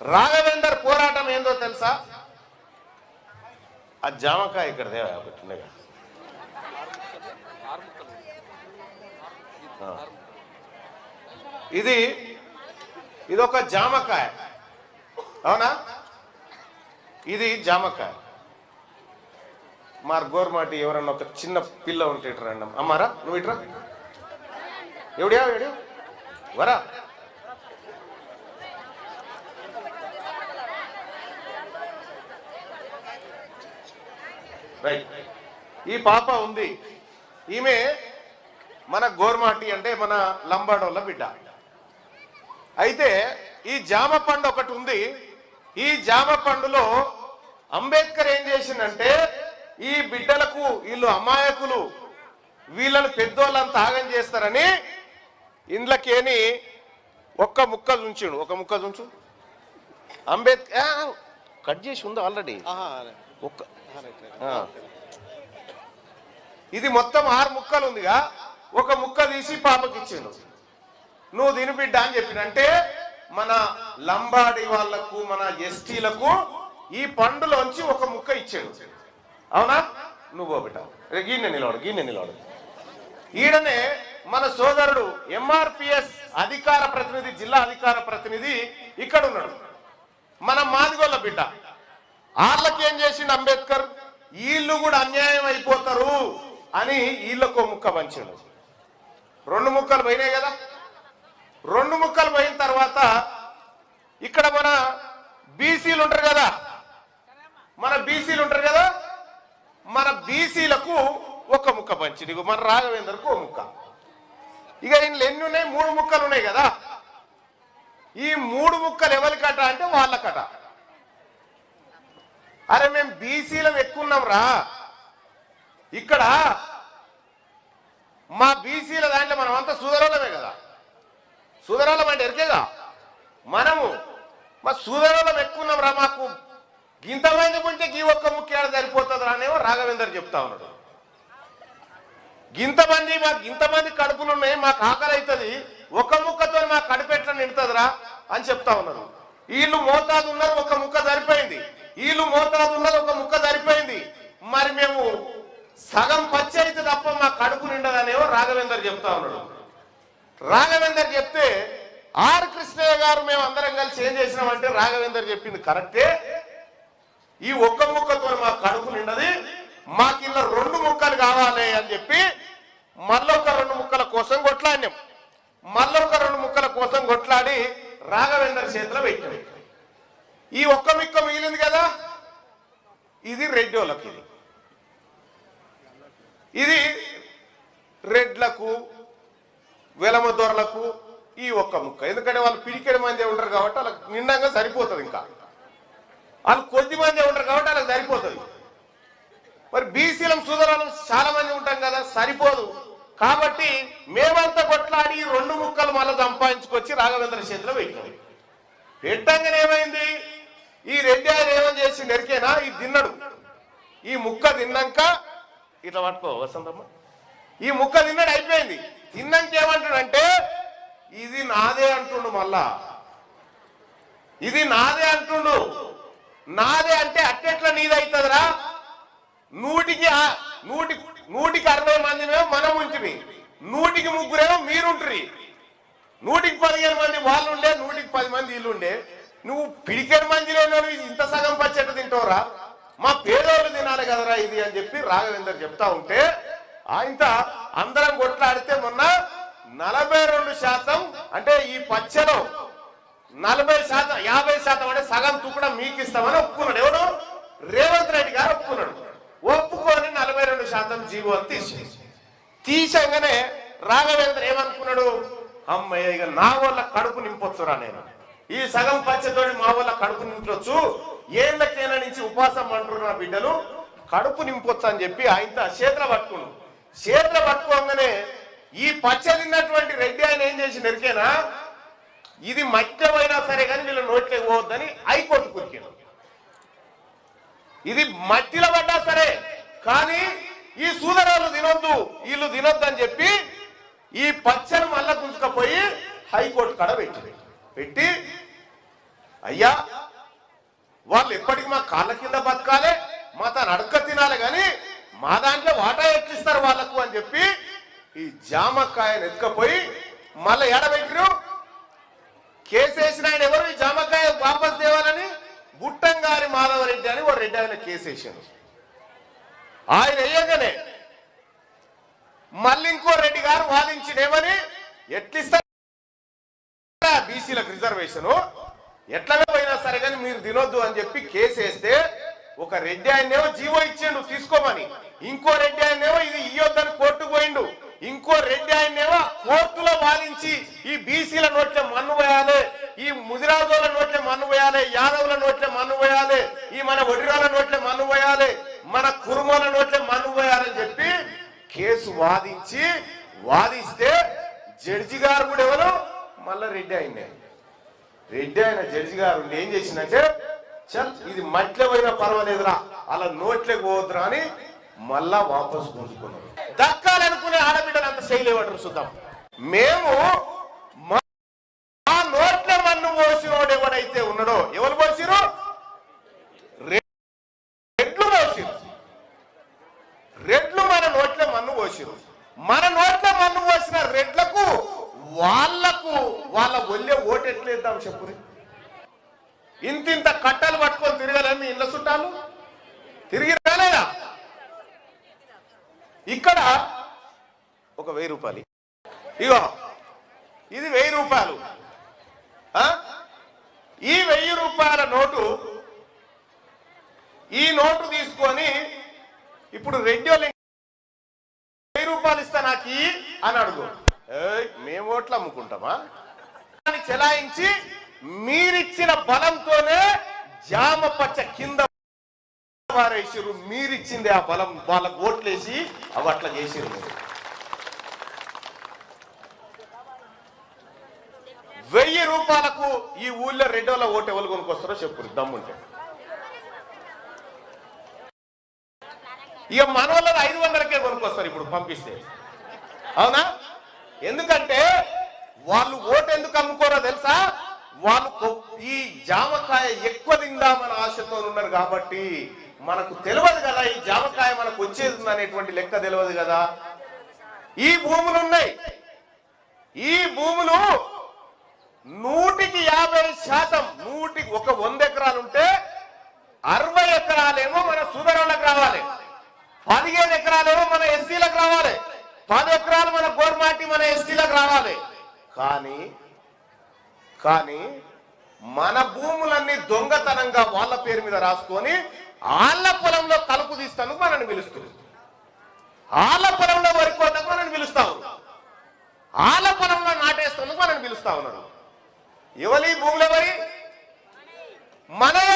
రాఘవేందర్ పోరాటం ఏందో తెలుసా? ఆ జామకాయ ఇక్కడ దేవా ఒకటి ఉండగా. ఇది ఇది ఒక జామకాయ. అవునా? ఇది జామకాయ. మార్ గోర్మాటి ఎవరన్నా ఒక చిన్న పిల్ల ఉంటే ఇటు రండి అమ్మారా నువ్వు ఇట్రా ఎవడియా ఎవడు వరా. రైట్ ఈ పాప ఉంది. ఈమె మన గోర్మాటి అంటే మన లంబాడోళ్ళ బిడ్డ. అయితే ఈ జామ పండు ఒకటి ఉంది. ఈ జామ పండులో అంబేద్కర్ ఏం చేసిందంటే ఈ బిడ్డలకు వీళ్ళు అమాయకులు వీళ్ళని పెద్దోళ్ళంతా తాగం చేస్తారని ఇండ్లకేని ఒక్క ముక్క ఉంచుడు. ఒక ముక్క ఉంచు అంబేద్కర్ కట్ చేసి ఉందా ఆల్రెడీ ఒక్క ఇది మొత్తం ఆరు ముక్కలు ఉందిగా. ఒక ముక్క తీసి పాపకిచ్చిండు నువ్వు తిని బిడ్డ అని చెప్పినంటే మన లంబాడి వాళ్ళకు మన ఎస్టీలకు ఈ పండులోంచి ఒక ముక్క ఇచ్చాడు. అవునా? నువ్వు బిడ్డ. గీనె నిలవడు గీనె నిలవడు ఈడనే మన సోదరుడు ఎంఆర్పిఎస్ అధికార ప్రతినిధి జిల్లా అధికార ప్రతినిధి ఇక్కడ ఉన్నాడు. మన మాదిగోళ్ళ బిడ్డ. వాళ్ళకి ఏం చేసిండు అంబేద్కర్? వీళ్ళు కూడా అన్యాయం అయిపోతారు అని వీళ్ళకు ముక్క పంచాడు. రెండు ముక్కలు పోయినాయి కదా? రెండు ముక్కలు పోయిన తర్వాత ఇక్కడ మన బీసీలు ఉంటారు కదా? మన బీసీలు ఉంటారు కదా? మన బీసీలకు ఒక ముక్క పంచింది మన రాఘవేందర్కు ఒక ముక్క. ఇక ఇందులో ఎన్ని ఉన్నాయి? మూడు ముక్కలు ఉన్నాయి కదా? ఈ మూడు ముక్కలు ఎవరికట అంటే వాళ్ళకట. అరే మేము బీసీలం ఎక్కున్నాం రా ఇక్కడ మా బీసీల దాంట్లో మనం అంతా సుదరోళమే కదా. సుదరోళం అంటే ఎరికేగా? మనము మా సుదరోళం ఎక్కున్నాం రా మాకు గింతమంది ఉంటే గీ ఒక్క ముఖ్యాలు సరిపోతుంది రానేమో రాఘవేందర్ చెప్తా ఉన్నాడు. గింతమంది మాకు ఇంతమంది కడుపులు ఉన్నాయి మాకు ఆకలి అవుతుంది ఒక ముక్కతో మా కడుపు ఎట్లా నిండుతుందిరా అని చెప్తా ఉన్నారు. వీళ్ళు మోతాదు ఉన్నారు ఒక ముక్క సరిపోయింది. వీళ్ళు మోతాదు ఉన్నది ఒక ముక్క సరిపోయింది. మరి మేము సగం పచ్చి అయితే తప్ప మా కడుపు నిండదనేవో రాఘవేందర్ చెప్తా ఉన్నాడు. రాఘవేందర్ చెప్తే ఆర్ కృష్ణయ్య గారు మేము అందరం కలిసి ఏం చేసినామంటే రాఘవేందర్ చెప్పింది కరెక్టే. ఈ ఒక్క ముక్కతో మా కడుపు నిండది మాకు ఇలా రెండు ముక్కలు కావాలి అని చెప్పి మళ్ళొక రెండు ముక్కల కోసం కొట్లాడినాం. మళ్ళొక రెండు ముక్కల కోసం కొట్లాడి రాఘవేందర్ చేతిలో పెట్టాం. ఈ ఒక్క ఇది రెడ్డోళ్ళకి ఇది. ఇది రెడ్లకు వెలమదొరలకు ఈ ఒక్క ముక్క. ఎందుకంటే వాళ్ళు పిడికెడు మంది ఉంటారు కాబట్టి వాళ్ళకి నిండంగా సరిపోతుంది ఇంకా. వాళ్ళు కొద్ది మంది ఉంటారు కాబట్టి వాళ్ళకి సరిపోతుంది. మరి బీసీలం సుధరాలం చాలా మంది ఉంటాం కదా సరిపోదు. కాబట్టి మేమంతా కొట్లాడి రెండు ముక్కలు మళ్ళీ సంపాదించుకొచ్చి రాఘవేంద్ర చేతిలో పెట్టాం పెట్టంగానే ఏమైంది? ఈ రెడ్డి ఆయన ఏమని చేసి నెరికేనా ఈ తిన్నడు. ఈ ముక్క తిన్నాక ఇట్లా పట్టుకో వసంతమ్మ. ఈ ముక్క తిన్నాడు అయిపోయింది. తిన్నాక ఏమంటాడంటే ఇది నాదే అంటుండు మళ్ళా. ఇది నాదే అంటుండు. నాదే అంటే అట్టెట్లా నీదైతుందిరా నూటికి నూటి నూటికి అరవై మంది మేము మనం ఉంటిమి. నూటికి ముగ్గురేమో మీరుంటారు. నూటికి పదిహేను మంది వాళ్ళు ఉండే నూటికి పది మంది వీళ్ళు ఉండే నువ్వు పిడికేడు మంది లేని ఇంత సగం పచ్చట తింటావురా? మా పేదోళ్ళు తినాలి కదరా ఇది అని చెప్పి రాఘవేందర్ చెప్తా ఉంటే ఆయన అందరం కొట్లాడితే మొన్న నలభై రెండు శాతం అంటే ఈ పచ్చలో నలభై శాతం యాభై శాతం అంటే సగం తుకడం మీకు ఇస్తామని ఒప్పుకున్నాడు. ఎవరు రేవంత్ రెడ్డి గారు ఒప్పుకున్నాడు. ఒప్పుకొని నలభై రెండు శాతం జీవో అని తీసి తీసంగానే రాఘవేంద్ర ఏమనుకున్నాడు? అమ్మయ్య ఇక నా వల్ల కడుపు నింపొచ్చురా నేను. ఈ సగం పచ్చతోటి మా వల్ల కడుపు నింపొచ్చు. ఏళ్ళకైనా నుంచి ఉపాసం అంటారు నా బిడ్డలు? కడుపు నింపొచ్చు అని చెప్పి ఆయనతో చేతుల పట్టుకున్నాడు చేతుల పట్టుకోగానే ఈ పచ్చ తిన్నటువంటి రెడ్డి ఆయన ఏం చేసి నెరికేనా? ఇది మద్యమైనా సరే కానీ వీళ్ళు నోట్లోకి పోవద్దని హైకోర్టు కురికాను ఇది మట్టిలో పడ్డా సరే కానీ ఈ సూదరాలు తినొద్దు వీళ్ళు తినొద్దు అని చెప్పి ఈ పచ్చని మళ్ళా గుంజుకపోయి హైకోర్టు కడ పెట్టి పెట్టి అయ్యా వాళ్ళు ఎప్పటికి మా కాళ్ళ కింద బతకాలి మా తను అడక తినాలి కానీ మా దాంట్లో వాటా ఎట్లిస్తారు వాళ్ళకు అని చెప్పి ఈ జామకాయను ఎత్తుకపోయి మళ్ళీ ఎడబెట్టిరు కేసేసిన ఆయన ఎవరు? ఈ జామకాయ వాపస్ తేవాలని గుట్టంగారి మాధవరెడ్డి అని ఓ రెడ్డి ఆయన కేసేసాను ఆయన వేయగానే మళ్ళీ ఇంకో రెడ్డి గారు వాదించినేమని ఎట్లిస్తారు? బీసీలకు రిజర్వేషన్ ఎట్లనే పోయినా సరే కానీ మీరు తినొద్దు అని చెప్పి కేసు వేస్తే ఒక రెడ్డి ఆయనేమో జీవో ఇచ్చిండు తీసుకోమని. ఇంకో రెడ్డి ఆయనేమో ఇది ఇయ్యొద్దని కోర్టుకు పోయిండు. ఇంకో రెడ్డి ఆయనేమో కోర్టులో వాదించి ఈ బీసీల నోట్ల మన్ను పోయాలి ఈ ముదిరాజుల నోట్ల మన్ను పోయాలి యాదవుల నోట్ల మన్ను పోయాలి ఈ మన ఒడిరాల నోట్ల మన్ను పోయాలి మన కురుమల నోట్ల మన్ను పోయాలని చెప్పి కేసు వాదించి వాదిస్తే జడ్జి గారు కూడా ఎవరు? మళ్ళా రెడ్డి ఆయన్నే. రెడ్డి ఆయన జడ్జి గారు ఏం చేసిందంటే చల్ ఇది మట్లే పోయినా పర్వాలేదురా అలా నోట్లోకి పోవద్దురా అని మళ్ళా వాపస్ గుంజుకున్నారు దక్కాలనుకునే ఆడబిడ్డలు అంత చేయలేవాడు చూద్దాం. మేము మా నోట్ల మన్ను పోసినోడు ఎవడైతే ఉన్నాడో ఎవరు పోసిరు రెడ్లు పోసిరు రెడ్లు మన నోట్ల మన్ను పోసిరు మన నోట్ల మన్ను పోసిన రెడ్లకు వాళ్ళకు వాళ్ళ ఒళ్ళే ఓటు ఎట్లేద్దాం చెప్పురి. ఇంతింత కట్టలు పట్టుకొని తిరగలేమి ఇళ్ళ చుట్టాలు? తిరిగి రాలేదా ఇక్కడ ఒక వెయ్యి రూపాయలు ఇగో ఇది వెయ్యి రూపాయలు. ఆ? ఈ వెయ్యి రూపాయల నోటు ఈ నోటు తీసుకొని ఇప్పుడు రెడ్డి వెయ్యి రూపాయలు ఇస్తా నాకు అని అడుగు. మేము ఓట్లు అమ్ముకుంటామా? చెలాయించి మీరిచ్చిన బలంతోనే జామ పచ్చ కింద వారేసారు మీరిచ్చింది ఆ బలం. వాళ్ళకు ఓట్లేసి అవి అట్లా చేసారు వెయ్యి రూపాయలకు ఈ ఊళ్ళో రెండోల ఓటు ఎవరు కొనుక్కొస్తారో చెప్పురు దమ్ముంటే. ఇక మన వాళ్ళది ఐదు వందలకే కొనుక్కొస్తారు ఇప్పుడు పంపిస్తే. అవునా? ఎందుకంటే వాళ్ళు ఓటు ఎందుకు అమ్ముకోరో తెలుసా? వాళ్ళు ఈ జామకాయ ఎక్కువ తిందామని ఆశతో ఉన్నారు కాబట్టి మనకు తెలియదు కదా ఈ జామకాయ మనకు వచ్చేది అనేటువంటి లెక్క తెలియదు కదా. ఈ భూములు ఉన్నాయి. ఈ భూములు నూటికి యాభై శాతం నూటికి ఒక వంద ఎకరాలు ఉంటే అరవై ఎకరాలేమో మన సుధరులకు రావాలి. పదిహేను ఎకరాలేమో మన ఎస్సీలకు రావాలి. పది ఎకరాలు మన గోర్మాటి మన ఎస్టీలకు రావాలి. కానీ కానీ మన భూములన్నీ దొంగతనంగా వాళ్ళ పేరు మీద రాసుకొని వాళ్ళ పొలంలో కలుపు తీస్తాను మనల్ని పిలుస్తుంది వాళ్ళ పొలంలో వరి కోతకు మనల్ని పిలుస్తా ఉన్నారు వాళ్ళ పొలంలో నాటేస్తాను మనల్ని పిలుస్తా ఉన్నారు. ఎవరి భూములు ఎవరి మనయే